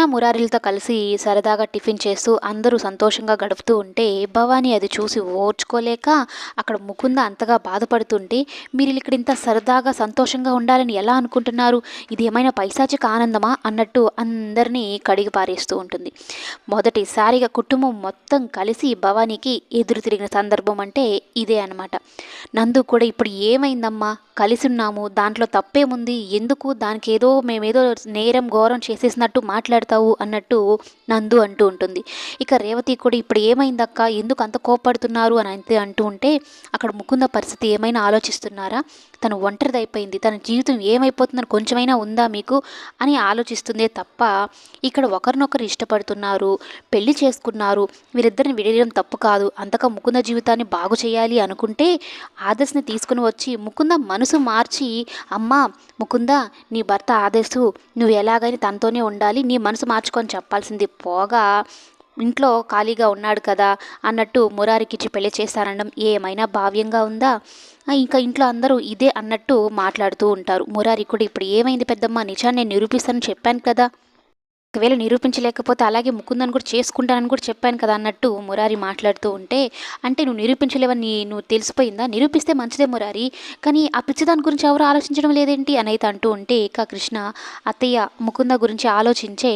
కృష్ణ మురారిలతో కలిసి సరదాగా టిఫిన్ చేస్తూ అందరూ సంతోషంగా గడుపుతూ ఉంటే భవానీ అది చూసి ఓర్చుకోలేక అక్కడ ముకుంద అంతగా బాధపడుతుంటే మీరు ఇక్కడ ఇంత సరదాగా సంతోషంగా ఉండాలని ఎలా అనుకుంటున్నారు? ఇది ఏమైనా పైశాచిక ఆనందమా? అన్నట్టు అందరినీ కడిగి పారేస్తూ ఉంటుంది. మొదటిసారిగా కుటుంబం మొత్తం కలిసి భవానీకి ఎదురు తిరిగిన సందర్భం అంటే ఇదే అనమాట నందు కూడా ఇప్పుడు ఏమైందమ్మా? కలిసి ఉన్నాము దాంట్లో తప్పేముంది? ఎందుకు? దానికి ఏదో మేమేదో నేరం ఘోరం చేసేసినట్టు మాట్లాడతావు అన్నట్టు నందు అంటూ ఉంటుంది. ఇక రేవతి కూడా ఇప్పుడు ఏమైందక్క ఎందుకు అంత కోపడుతున్నారు అని అంతే అంటూ ఉంటే అక్కడ ముకుంద పరిస్థితి ఏమైనా ఆలోచిస్తున్నారా? తను ఒంటరిది అయిపోయింది తన జీవితం ఏమైపోతుందని కొంచెమైనా ఉందా మీకు? అని ఆలోచిస్తుందే తప్ప ఇక్కడ ఒకరినొకరు ఇష్టపడుతున్నారు పెళ్ళి చేసుకున్నారు వీరిద్దరిని విడేయడం తప్పు కాదు. అంతగా ముకుంద జీవితాన్ని బాగు చేయాలి అనుకుంటే ఆదర్శని తీసుకుని వచ్చి ముకుంద మనసు మార్చి అమ్మ ముకుంద నీ భర్త ఆదర్శు నువ్వు ఎలాగైనా తనతోనే ఉండాలి నీ మనసు మార్చుకొని చెప్పాల్సింది పోగా ఇంట్లో ఖాళీగా ఉన్నాడు కదా అన్నట్టు మురారికిచ్చి పెళ్ళి చేస్తానడం ఏమైనా భావ్యంగా ఉందా? ఇంకా ఇంట్లో అందరూ ఇదే అన్నట్టు మాట్లాడుతూ ఉంటారు. మురారి కూడా ఇప్పుడు ఏమైంది పెద్దమ్మ? నిజాన్ని నేను నిరూపిస్తానని చెప్పాను కదా. ఒకవేళ నిరూపించలేకపోతే అలాగే ముకుందని కూడా చేసుకుంటానని కూడా చెప్పాను కదా అన్నట్టు మురారి మాట్లాడుతూ ఉంటే అంటే నువ్వు నిరూపించలేవని నువ్వు తెలిసిపోయిందా? నిరూపిస్తే మంచిదే మురారి కానీ ఆ పిచ్చిదాని గురించి ఎవరు ఆలోచించడం లేదేంటి? అని అయితే అంటూ ఉంటే ఇక కృష్ణ అత్తయ్య ముకుంద గురించి ఆలోచించే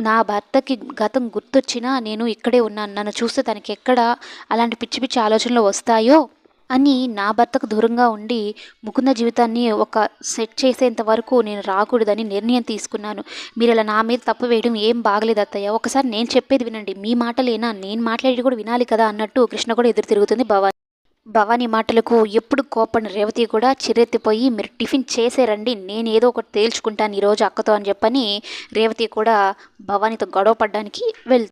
నా భర్తకి గతం గుర్తొచ్చినా నేను ఇక్కడే ఉన్నాను. నన్ను చూస్తే తనకి ఎక్కడ అలాంటి పిచ్చి పిచ్చి ఆలోచనలు వస్తాయో అని నా భర్తకు దూరంగా ఉండి ముకుంద జీవితాన్ని ఒక సెట్ చేసేంత వరకు నేను రాకూడదని నిర్ణయం తీసుకున్నాను. మీరు అలా నా మీద తప్పు వేయడం ఏం బాగలేదు అత్తయ్య. ఒకసారి నేను చెప్పేది వినండి. మీ మాటలేనా? నేను మాట్లాడేది కూడా వినాలి కదా అన్నట్టు కృష్ణ కూడా ఎదురు తిరుగుతుంది భవాని. భవానీ మాటలకు ఎప్పుడు కోపడిన రేవతి కూడా చిరెత్తిపోయి మీరు టిఫిన్ చేసేరండి నేను ఏదో ఒకటి తేల్చుకుంటాను ఈరోజు అక్కతో అని చెప్పని రేవతి కూడా భవానీతో గొడవ పడ్డానికి వెళ్తుంది